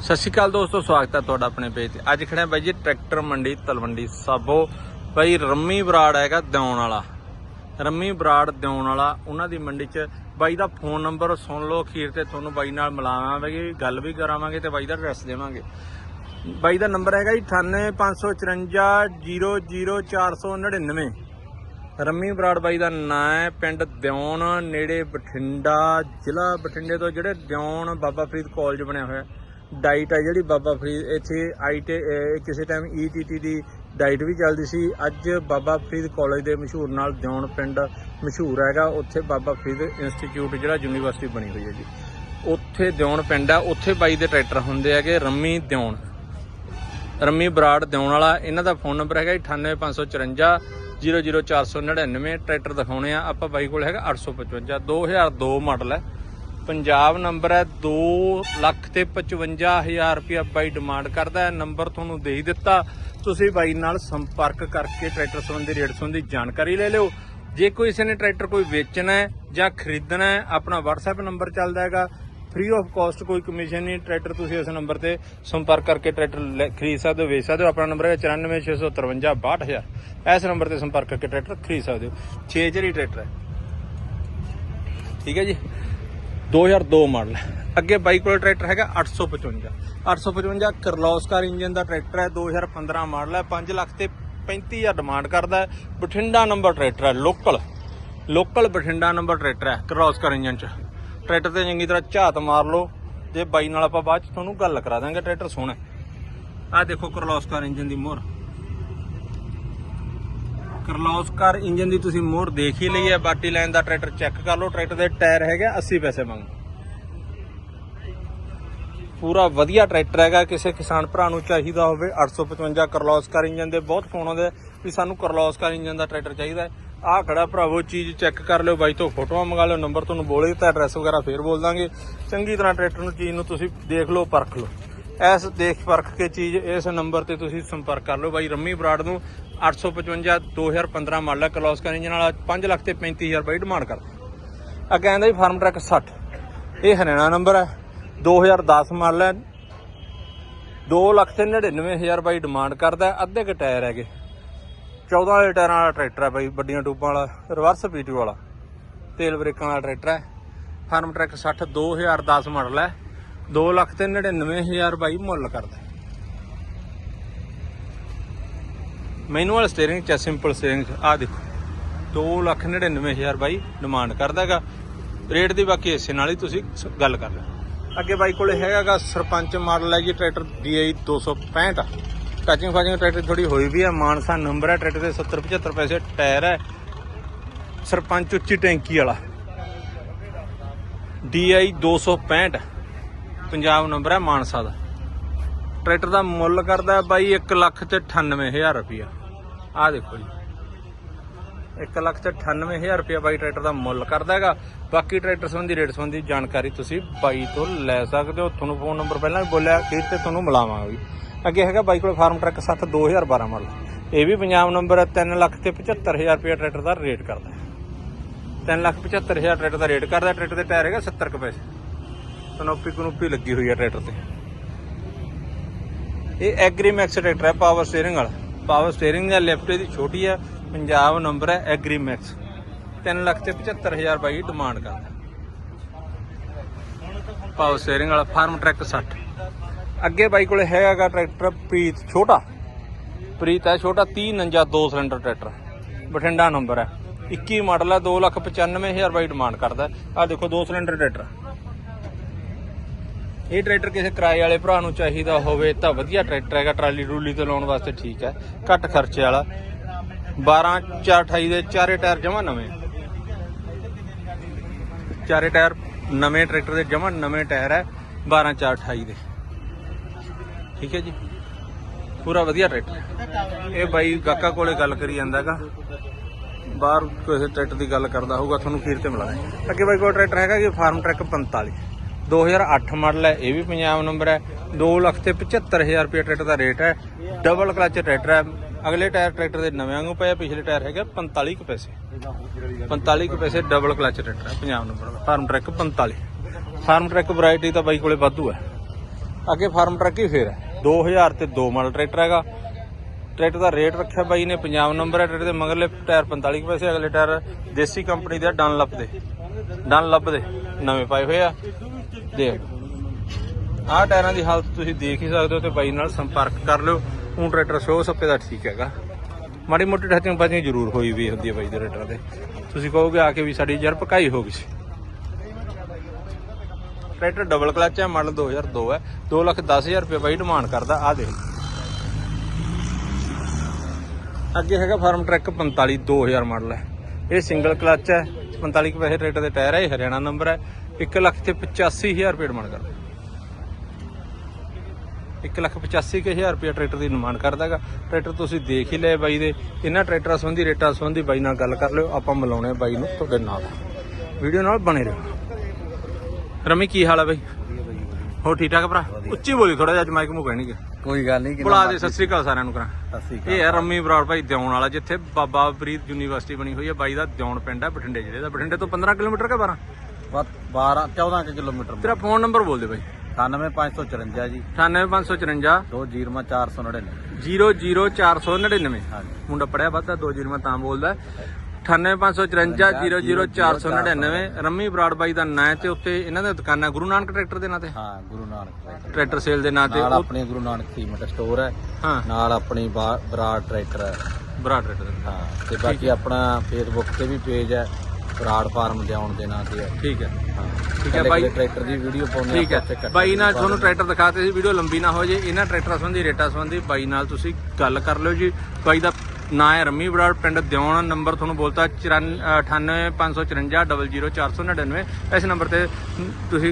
ਸਤਿ ਸ਼੍ਰੀ ਅਕਾਲ ਦੋਸਤੋ, ਸਵਾਗਤ ਹੈ ਤੁਹਾਡਾ ਆਪਣੇ ਪੇਜ ਤੇ। ਅੱਜ ਖੜੇ ਬਾਈ ਜੀ ਟਰੈਕਟਰ ਮੰਡੀ ਤਲਵੰਡੀ ਸਾਬੋ। ਬਾਈ ਰੰਮੀ ਬਰਾੜ ਹੈਗਾ ਦਿਉਣ ਵਾਲਾ। ਰੰਮੀ ਬਰਾੜ ਦਿਉਣ ਵਾਲਾ, ਉਹਨਾਂ ਦੀ ਮੰਡੀ 'ਚ ਬਾਈ ਦਾ ਫੋਨ ਨੰਬਰ ਸੁਣ ਲਓ, ਅਖੀਰ ਤੇ ਤੁਹਾਨੂੰ ਬਾਈ ਨਾਲ ਮਿਲਾਵਾਂਗੇ, ਗੱਲ ਵੀ ਕਰਾਵਾਂਗੇ ਤੇ ਬਾਈ ਦਾ ਐਡਰੈਸ ਦੇਵਾਂਗੇ। ਬਾਈ ਦਾ ਨੰਬਰ ਹੈਗਾ ਜੀ 9854500499 ਰੰਮੀ ਬਰਾੜ ਬਾਈ ਦਾ ਨਾਂ ਹੈ ਪਿੰਡ ਦਿਉਣ, ਨੇੜੇ ਬਠਿੰਡਾ, ਜ਼ਿਲ੍ਹਾ ਬਠਿੰਡੇ ਤੋਂ ਜਿਹੜੇ ਦਿਉਣ ਬਾਬਾ ਫਰੀਦ ਕਾਲਜ ਬਣਿਆ ਹੋਇਆ। ਡਾਈਟ ਹੈ ਜਿਹੜੀ ਬਾਬਾ ਫਰੀਦ, ਇੱਥੇ ਆਈਟੀ ਕਿਸੇ ਟਾਈਮ ਈਟੀਟੀ ਦੀ ਡਾਈਟ ਵੀ ਚੱਲਦੀ ਸੀ। ਅੱਜ ਬਾਬਾ ਫਰੀਦ ਕਾਲਜ ਦੇ ਮਸ਼ਹੂਰ ਨਾਲ ਦਿਉਣ ਪਿੰਡ ਮਸ਼ਹੂਰ ਹੈਗਾ। ਉੱਥੇ ਬਾਬਾ ਫਰੀਦ ਇੰਸਟੀਚਿਊਟ ਜਿਹੜਾ ਯੂਨੀਵਰਸਿਟੀ ਬਣੀ ਹੋਈ ਹੈ ਜੀ। ਉੱਥੇ ਦਿਉਣ ਪਿੰਡ ਆ। ਉੱਥੇ ਬਾਈ ਦੇ ਟਰੈਕਟਰ ਹੁੰਦੇ ਹੈਗੇ, ਰੰਮੀ ਦਿਉਣ ਰੰਮੀ ਬਰਾੜ ਦਿਉਣ ਵਾਲਾ। ਇਹਨਾਂ ਦਾ ਫੋਨ ਨੰਬਰ ਹੈਗਾ 98554 00499 ਟਰੈਕਟਰ ਦਿਖਾਉਣੇ ਆ। ਆਪਾਂ ਬਾਈ ਕੋਲ ਹੈਗਾ 855 2002 ਮਾਡਲ ਹੈ। ਪੰਜਾਬ ਨੰਬਰ ਹੈ 2 ਲੱਖ ਤੇ 55000 ਰੁਪਇਆ ਬਾਈ ਡਿਮਾਂਡ ਕਰਦਾ ਹੈ। ਨੰਬਰ ਤੁਹਾਨੂੰ ਦੇ ਹੀ ਦਿੱਤਾ। ਤੁਸੀਂ ਬਾਈ ਨਾਲ ਸੰਪਰਕ ਕਰਕੇ ਟਰੈਕਟਰ ਸੰਬੰਧੀ ਰੇਟ ਸੰਬੰਧੀ ਜਾਣਕਾਰੀ ਲੈ ਲਿਓ। ਜੇ ਕੋਈ ਕਿਸੇ ਨੇ ਟਰੈਕਟਰ ਕੋਈ ਵੇਚਣਾ ਹੈ ਜਾਂ ਖਰੀਦਣਾ ਹੈ, ਆਪਣਾ WhatsApp ਨੰਬਰ ਚੱਲਦਾ ਹੈਗਾ। ਫ੍ਰੀ ਆਫ ਕਾਸਟ ਕੋਈ ਕਮਿਸ਼ਨ ਨਹੀਂ। ਟਰੈਕਟਰ ਤੁਸੀਂ ਇਸ ਨੰਬਰ ਤੇ ਸੰਪਰਕ ਕਰਕੇ ਟਰੈਕਟਰ ਲੈ- ਖਰੀਦ ਸਕਦੇ ਹੋ, ਵੇਚ ਸਕਦੇ ਹੋ। ਆਪਣਾ ਨੰਬਰ ਹੈ 94655652 ਇਸ ਨੰਬਰ ਤੇ ਸੰਪਰਕ ਕਰਕੇ ਟਰੈਕਟਰ ਖਰੀਦ ਸਕਦੇ ਹੋ। 6 ਜਿਹੜੀ ਟਰੈਕਟਰ ਹੈ। ਠੀਕ ਹੈ ਜੀ? 2002 ਮਾਡਲ ਅੱਗੇ ਬਾਈਕ ਕੋਲ ਟਰੈਕਟਰ ਹੈਗਾ 855 855 ਕਰਲੋਸਕਾਰ ਇੰਜਨ ਦਾ ਟਰੈਕਟਰ ਹੈ 2015 ਮਾਡਲ ਹੈ 5 ਲੱਖ ਤੇ 35000 ਡਿਮਾਂਡ ਕਰਦਾ ਬਠਿੰਡਾ ਨੰਬਰ ਟਰੈਕਟਰ ਹੈ local local Bathinda number tractor ਹੈ ਕਰਲੋਸਕਾਰ ਇੰਜਨ ਚ। ਟਰੈਕਟਰ ਤੇ ਚੰਗੀ ਤਰ੍ਹਾਂ ਝਾਤ ਮਾਰ ਲਓ, ਜੇ ਬਾਈ ਨਾਲ ਆਪਾਂ ਬਾਅਦ ਚ ਤੁਹਾਨੂੰ ਗੱਲ ਕਰਾ ਦਾਂਗੇ ਟਰੈਕਟਰ ਸੋਹਣਾ ਆਹ ਦੇਖੋ ਕਰਲੋਸਕਾਰ ਇੰਜਨ ਦੀ ਮੋਹਰ। ਕਰਲੋਸਕਾਰ ਇੰਜਨ ਦੀ ਤੁਸੀਂ ਮੋਹਰ ਦੇਖ ਹੀ ਲਈ ਹੈ, ਬਾਟੀ ਲਾਈਨ ਦਾ ਟਰੈਕਟਰ ਚੈੱਕ ਕਰ ਲਓ, ਟਰੈਕਟਰ ਦੇ ਟਾਇਰ ਹੈਗੇ 80 ਪੈਸੇ ਮੰਗ। ਪੂਰਾ ਵਧੀਆ ਟਰੈਕਟਰ ਹੈਗਾ, ਕਿਸੇ ਕਿਸਾਨ ਭਰਾ ਨੂੰ ਚਾਹੀਦਾ ਹੋਵੇ 855 ਕਰਲੋਸਕਾਰ ਇੰਜਨ ਦੇ, ਬਹੁਤ ਫੋਨ ਆਉਂਦੇ ਆ ਵੀ ਸਾਨੂੰ ਕਰਲੋਸਕਾਰ ਇੰਜਨ ਦਾ ਟਰੈਕਟਰ ਚਾਹੀਦਾ ਆਹ ਖੜਾ ਭਰਾਵੋ, ਚੀਜ਼ ਚੈੱਕ ਕਰ ਲਿਓ, ਬਾਈ ਤੋਂ ਫੋਟੋਆਂ ਮੰਗਾ ਲਿਓ, ਨੰਬਰ ਤੁਹਾਨੂੰ ਬੋਲੇ ਦਿੱਤਾ ਐਡਰੈਸ ਵਗੈਰਾ ਫੇਰ ਬੋਲ ਦਾਂਗੇ। ਚੰਗੀ ਤਰ੍ਹਾਂ ਟਰੈਕਟਰ ਨੂੰ, ਚੀਜ਼ ਨੂੰ ਤੁਸੀਂ ਦੇਖ ਲਓ, ਪਰਖ ਲਓ। ਐਸ ਦੇਖ ਪਰਖ ਕੇ ਚੀਜ਼ ਇਸ ਨੰਬਰ ਤੇ ਤੁਸੀਂ ਸੰਪਰਕ ਕਰ ਲਓ ਬਾਈ ਰੰਮੀ ਬਰਾੜ ਨੂੰ 855 2015 ਮਾਡਲ ਹੈ ਕਰਲੋਸਕਾਰ ਨਾਲ ਵਾਲਾ 5 ਲੱਖ ਤੇ 35000 ਬਾਈ ਡਿਮਾਂਡ ਕਰਦਾ ਅੱਗੇ ਆਂਦਾ ਜੀ, ਫਾਰਮ ਟਰੱਕ 60 ਇਹ ਹਰਿਆਣਾ ਨੰਬਰ ਹੈ। 2010 ਮਾਡਲ ਹੈ। 2 ਲੱਖ ਤੇ 99000 ਬਾਈ ਡਿਮਾਂਡ ਕਰਦਾ ਅੱਧੇ ਕ ਟਾਇਰ ਹੈਗੇ। 14 ਵਾਲੇ ਟਾਇਰਾਂ ਵਾਲਾ ਟਰੈਕਟਰ ਹੈ ਬਾਈ, ਵੱਡੀਆਂ ਟੂਬਾਂ ਵਾਲਾ, ਰਿਵਰਸ ਪੀਟੂ ਵਾਲਾ। ਤੇਲ ਬ੍ਰੇਕਾਂ ਵਾਲਾ ਟਰੈਕਟਰ ਹੈ। ਫਾਰਮ ਟਰੱਕ 60 2010 ਮਾਡਲ ਹੈ। 2 ਲੱਖ ਤੇ 99000 ਬਾਈ ਮੁੱਲ ਕਰਦਾ। ਹੈ। ਮੈਨੂਅਲ ਸਟੀਅਰਿੰਗ ਚ ਸਿੰਪਲ ਸਟੀਅਰਿੰਗ ਆ ਦੇਖੋ। 2 ਲੱਖ 99000 ਬਾਈ ਡਿਮਾਂਡ ਕਰਦਾ ਹੈਗਾ। ਰੇਟ ਦੀ ਬਾਕੀ ਇਸੇ ਨਾਲ ਹੀ ਤੁਸੀਂ ਸ- ਗੱਲ ਕਰ ਲਓ ਅੱਗੇ ਬਾਈ ਕੋਲੇ ਹੈਗਾਗਾ ਸਰਪੰਚ ਮਾਡਲ ਹੈ ਜੀ ਟਰੈਕਟਰ DI 265 ਟੱਚਿੰਗ ਫਾਚਿੰਗ ਟਰੈਕਟਰ ਥੋੜੀ ਹੋਈ ਵੀ ਹੈ ਮਾਨਸਾ ਨੰਬਰ ਹੈ ਟਰੈਕਟਰ ਦੇ 70 75 ਪੈਸੇ ਟਾਇਰ ਹੈ ਸਰਪੰਚ ਉੱਚੀ ਟੈਂਕੀ ਵਾਲਾ। DI 265 ਪੰਜਾਬ ਨੰਬਰ ਹੈ ਮਾਨਸਾ ਦਾ। ਟਰੈਕਟਰ ਦਾ ਮੁੱਲ ਕਰਦਾ ਬਾਈ 1 ਲੱਖ ਤੇ 98000 ਰੁਪਇਆ। ਆਹ ਦੇਖੋ ਜੀ। 1 ਲੱਖ ਤੇ 98000 ਰੁਪਇਆ ਬਾਈ ਟਰੈਕਟਰ ਦਾ ਮੁੱਲ ਕਰਦਾ ਹੈਗਾ। ਬਾਕੀ ਟਰੈਕਟਰ ਸੰਬੰਧੀ ਰੇਟ ਸੰਬੰਧੀ ਜਾਣਕਾਰੀ ਤੁਸੀਂ ਬਾਈ ਤੋਂ ਲੈ ਸਕਦੇ ਹੋ। ਤੁਹਾਨੂੰ ਫੋਨ ਨੰਬਰ ਪਹਿਲਾਂ ਵੀ ਬੋਲਿਆ, ਫਿਰ ਤੇ ਤੁਹਾਨੂੰ ਮਿਲਾਵਾਂਗੇ। ਅੱਗੇ ਹੈਗਾ ਬਾਈ ਕੋਲ ਫਾਰਮ ਟਰੱਕ 7 2012 ਮਾਡਲ। ਇਹ ਵੀ ਪੰਜਾਬ ਨੰਬਰ ਹੈ 3 ਲੱਖ ਤੇ 75000 ਰੁਪਇਆ ਟਰੈਕਟਰ ਦਾ ਰੇਟ ਕਰਦਾ ਹੈ। 3 ਲੱਖ 75000 ਟਰੈਕਟਰ ਦਾ ਰੇਟ ਕਰਦਾ ਟਰੈਕਟਰ ਦੇ ਟਾਇਰ ਹੈਗਾ 70 ਕੁ ਪੈਸੇ। ਕਨੋਪੀ ਕਨੂਪੀ ਲੱਗੀ ਹੋਈ ਹੈ ਟਰੈਕਟਰ ਤੇ। ਇਹ ਐਗਰੀਮੈਕਸ ਟਰੈਕਟਰ ਹੈ ਪਾਵਰ ਸਟੀਅਰਿੰਗ ਵਾਲਾ। ਪਾਵਰ ਸਟੀਅਰਿੰਗ ਦਾ ਲੈਫਟ ਇਹਦੀ ਛੋਟੀ ਹੈ ਪੰਜਾਬ ਨੰਬਰ ਹੈ ਐਗਰੀਮੈਕਸ। 3 ਲੱਖ ਤੇ 75000 ਬਾਈ ਡਿਮਾਂਡ ਕਰਦਾ। ਪਾਵਰ ਸਟੀਅਰਿੰਗ ਵਾਲਾ ਫਾਰਮ ਟਰੈਕ 60 ਅੱਗੇ ਬਾਈ ਕੋਲੇ ਹੈਗਾਗਾ ਟਰੈਕਟਰ ਪ੍ਰੀਤ ਛੋਟਾ। ਪ੍ਰੀਤ ਹੈ ਛੋਟਾ 30 49 ਦੋ ਸਿਲੰਡਰ ਟਰੈਕਟਰ। ਬਠਿੰਡਾ ਨੰਬਰ ਹੈ 21 ਮਾਡਲ ਹੈ 2 ਲੱਖ 95000 ਬਾਈ ਡਿਮਾਂਡ ਕਰਦਾ। ਆ ਦੇਖੋ, ਦੋ ਸਿਲੰਡਰ ਟਰੈਕਟਰ। ਇਹ ਟਰੈਕਟਰ ਕਿਸੇ ਕਿਰਾਏ ਵਾਲੇ ਭਰਾ ਨੂੰ ਚਾਹੀਦਾ ਹੋਵੇ ਤਾਂ ਵਧੀਆ ਟਰੈਕਟਰ ਹੈਗਾ, ਟਰਾਲੀ ਟਰੂਲੀ ਤੇ ਲਾਉਣ ਵਾਸਤੇ ਠੀਕ ਹੈ। ਘੱਟ ਖਰਚੇ ਵਾਲਾ। 12 428 ਦੇ ਚਾਰੇ ਟਾਇਰ ਜਮਾ ਨਵੇਂ। ਚਾਰੇ ਟਾਇਰ ਨਵੇਂ ਟਰੈਕਟਰ ਦੇ ਜਮਾ ਨਵੇਂ ਟਾਇਰ ਹੈ 12 428 ਦੇ। ਠੀਕ ਹੈ ਜੀ। ਪੂਰਾ ਵਧੀਆ ਟਰੈਕਟਰ ਇਹ ਬਾਈ ਗਾਕਾ ਕੋਲੇ ਗੱਲ ਕਰੀ ਜਾਂਦਾਗਾ ਬਾਹਰ ਕਿਸੇ ਟਰੈਕਟਰ ਦੀ ਗੱਲ ਕਰਦਾ ਹੋਊਗਾ, ਤੁਹਾਨੂੰ ਖੀਰ ਤੇ ਮਿਲਾਂਗੇ। ਅੱਗੇ ਬਾਈ ਕੋਲ ਟਰੈਕਟਰ ਹੈਗਾ ਕਿ ਫਾਰਮ ਟਰੈਕ 45 2008 ਮਾਡਲ ਹੈ, ਇਹ ਵੀ ਪੰਜਾਬ ਨੰਬਰ ਹੈ। 2 ਲੱਖ ਤੇ 75000 ਰੁਪਏ ਟਰੈਕਟਰ ਦਾ ਰੇਟ ਹੈ। ਡਬਲ ਕਲਚ ਟਰੈਕਟਰ ਹੈ। ਅਗਲੇ ਟਾਇਰ ਟਰੈਕਟਰ ਦੇ ਨਵੇਂ ਵਾਂਗੂ ਪਏ ਪਿਛਲੇ ਟਾਇਰ ਹੈਗੇ 45 ਕੁ ਪੈਸੇ। 45 ਕੁ ਪੈਸੇ ਡਬਲ ਕਲਚ ਟਰੈਕਟਰ ਹੈ ਪੰਜਾਬ ਨੰਬਰ ਦਾ। Farmtrac 45 Farmtrac variety ਤਾਂ ਬਾਈ ਕੋਲੇ ਵਾਧੂ ਹੈ। ਅੱਗੇ ਫਾਰਮ ਟਰੱਕ ਹੀ ਫੇਰ ਹੈ। 2000 ਤੇ 2 ਮਾਡਲ ਟਰੈਕਟਰ ਹੈਗਾ। ਟਰੈਕਟਰ ਦਾ ਰੇਟ ਰੱਖਿਆ ਬਾਈ ਨੇ, ਪੰਜਾਬ ਨੰਬਰ ਹੈ ਟਰੈਕਟਰ ਦੇ ਮਗਰਲੇ ਟਾਇਰ 45 ਕੁ ਪੈਸੇ, ਅਗਲੇ ਟਾਇਰ ਦੇਸੀ ਕੰਪਨੀ ਦੇ ਡਨਲਪ ਦੇ। ਡਨਲਪ ਦੇ ਨਵੇਂ ਪਾਏ ਹੋਏ ਆ। ਦੇਖ ਆਹ ਟਾਇਰਾਂ ਦੀ ਹਾਲਤ ਤੁਸੀਂ ਦੇਖ ਹੀ ਸਕਦੇ ਹੋ ਤੇ ਬਾਈ ਨਾਲ ਸੰਪਰਕ ਕਰ ਲਿਓ। ਹੁਣ ਟਰੈਕਟਰ ਸ਼ੋ ਸੱਪੇ ਦਾ ਠੀਕ ਹੈਗਾ। ਮਾੜੀ ਮੋਟੀ ਠੱਤੀਆਂ ਬਾਜੀਆਂ ਜ਼ਰੂਰ ਹੋਈ ਵੀ ਹੁੰਦੀ ਹੈ ਬਾਈ ਦੇ ਟਰੈਕਟਰ ਤੇ ਤੁਸੀਂ ਕਹੋਗੇ ਆ ਕੇ ਵੀ ਸਾਡੀ ਜਰ ਪਕਾਈ ਹੋ ਗਈ ਸੀ। ਟਰੈਕਟਰ ਡਬਲ ਕਲਚ ਹੈ ਮਾਡਲ 2002 ਹੈ। 2 ਲੱਖ 10000 ਰੁਪਏ ਬਾਈ ਡਿਮਾਂਡ ਕਰਦਾ ਆ ਦੇਖ। ਅੱਗੇ ਹੈਗਾ ਫਾਰਮ ਟਰੈਕ 45 2000 ਮਾਡਲ ਹੈ। ਇਹ ਸਿੰਗਲ ਕਲਚ ਹੈ। 45 ਕੁ ਪੈਸੇ ਟਰੈਕਟਰ ਦੇ ਟਾਇਰ ਹੈ ਇਹ ਹਰਿਆਣਾ ਨੰਬਰ ਹੈ। 1 ਲੱਖ ਤੇ 85000 ਰੁਪਏ ਡਿਮਾਂਡ ਕਰਦਾ। 1 ਲੱਖ 85000 ਰੁਪਏ ਟਰੈਕਟਰ ਦੀ ਡਿਮਾਂਡ ਕਰਦਾਗਾ ਟਰੈਕਟਰ ਤੁਸੀਂ ਦੇਖ ਹੀ ਲਏ ਬਾਈ ਦੇ। ਇਹਨਾਂ ਟਰੈਕਟਰਾਂ ਸੰਬੰਧੀ ਰੇਟਾਂ ਸੰਬੰਧੀ ਬਾਈ ਨਾਲ ਗੱਲ ਕਰ ਲਿਓ। ਆਪਾਂ ਮਿਲਾਉਣੇ ਬਾਈ ਨੂੰ ਤੁਹਾਡੇ ਨਾਲ। ਵੀਡੀਓ ਨਾਲ ਬਣੇ ਰਹੋ। ਰਮੀ ਕੀ ਹਾਲ ਹੈ ਬਾਈ? ਹੋ ਠੀਕ ਠਾਕ ਭਰਾ? ਉੱਚੀ ਬੋਲੀ ਥੋੜਾ ਜਿਹਾ ਅੱਜ ਮਾਈਕ ਮੂ ਕਹਿਣਗੇ। ਕੋਈ ਗੱਲ ਨਹੀਂ ਬੁਲਾ ਦੇ ਸਤਿ ਸ੍ਰੀ ਅਕਾਲ ਸਾਰਿਆਂ ਨੂੰ ਕਰਾਂ। ਅਸੀਂ ਇਹ ਹੈ ਰੰਮੀ ਬਰਾੜ ਭਾਈ ਦਿਉਣ ਵਾਲਾ ਜਿੱਥੇ ਬਾਬਾ ਫਰੀਦ ਯੂਨੀਵਰਸਿਟੀ ਬਣੀ ਹੋਈ ਹੈ ਬਾਈ ਦਾ ਦਿਉਣ ਪਿੰਡ ਹੈ ਬਠਿੰਡੇ ਜ਼ਿਲ੍ਹੇ ਦਾ। ਬਠਿੰਡੇ ਤੋਂ 15 ਕਿਲੋਮੀਟਰ ਕੇ 12 12 14 ਕੁ ਕਿਲੋਮੀਟਰ ਤੇਰਾ ਫੋਨ ਨੰਬਰ ਬੋਲ ਦੇ ਬਾਈ। 98554 ਜੀ। 98554 200499 00499 ਹਾਂਜੀ। ਮੁੰਡਾ ਪੜਿਆ ਵੱਧਾ ਦੋ ਜੀਰੋ ਮੈਂ ਤਾਂ ਬੋਲਦਾ। 98554 00499 ਰੰਮੀ ਬਰਾੜ ਬਾਈ ਦਾ ਨਾਂ ਹੈ ਤੇ ਉੱਤੇ ਇਹਨਾਂ ਦੀਆਂ ਦੁਕਾਨਾਂ ਗੁਰੂ ਨਾਨਕ ਟਰੈਕਟਰ ਦੇ ਨਾਂ ਤੇ। ਹਾਂ Guru Nanak tractor. Tractor sale ਦੇ ਨਾਂ ਤੇ। ਨਾਲ ਆਪਣੀ ਗੁਰੂ ਨਾਨਕ ਸੀਮਟ ਸਟੋਰ ਹੈ। ਹਾਂ। ਨਾਲ ਆਪਣੀ ਬਾ- ਬਰਾੜ ਟਰੈਕਟਰ ਹੈ। ਬਰਾੜ ਟਰੈਕਟਰ ਦੇ। ਹਾਂ ਤੇ ਬਾਕੀ ਆਪਣਾ ਫੇਸਬੁੱਕ ਤੇ ਵੀ ਪੇਜ ਹੈ ਬਰਾੜ ਫਾਰਮ ਦੇ ਆਉਣ ਦੇ ਨਾਂ ਤੇ ਹੈ। ਠੀਕ ਹੈ। ਹਾਂ। ਠੀਕ ਹੈ ਬਾਈ। ਟਰੈਕਟਰ ਦੀ ਵੀਡੀਓ ਪਾਉਂਦੇ ਠੀਕ ਆਪਾਂ ਉੱਥੇ ਹੈ ਬਾਈ ਨਾਲ ਦੀ ਤੁਹਾਨੂੰ ਟਰੈਕਟਰ ਦਿਖਾਤੇ ਸੀ ਵੀਡੀਓ ਲੰਬੀ ਨਾ ਹੋ ਜੇ ਇਹਨਾਂ ਟਰੈਕਟਰਾਂ ਸੰਬੰਧੀ ਰੇਟਾਂ ਸੰਬੰਧੀ ਬਾਈ ਨਾਲ ਤੁਸੀਂ ਗੱਲ ਕਰ ਲਿਓ ਜੀ। ਬਾਈ ਦਾ ਨਾਂ ਹੈ ਰਮੀ ਬਰਾੜ ਪਿੰਡ ਦਿਉਣ ਨੰਬਰ ਤੁਹਾਨੂੰ ਬੋਲਤਾ 98554 00499 ਇਸ ਨੰਬਰ ਤੇ ਤੁਸੀਂ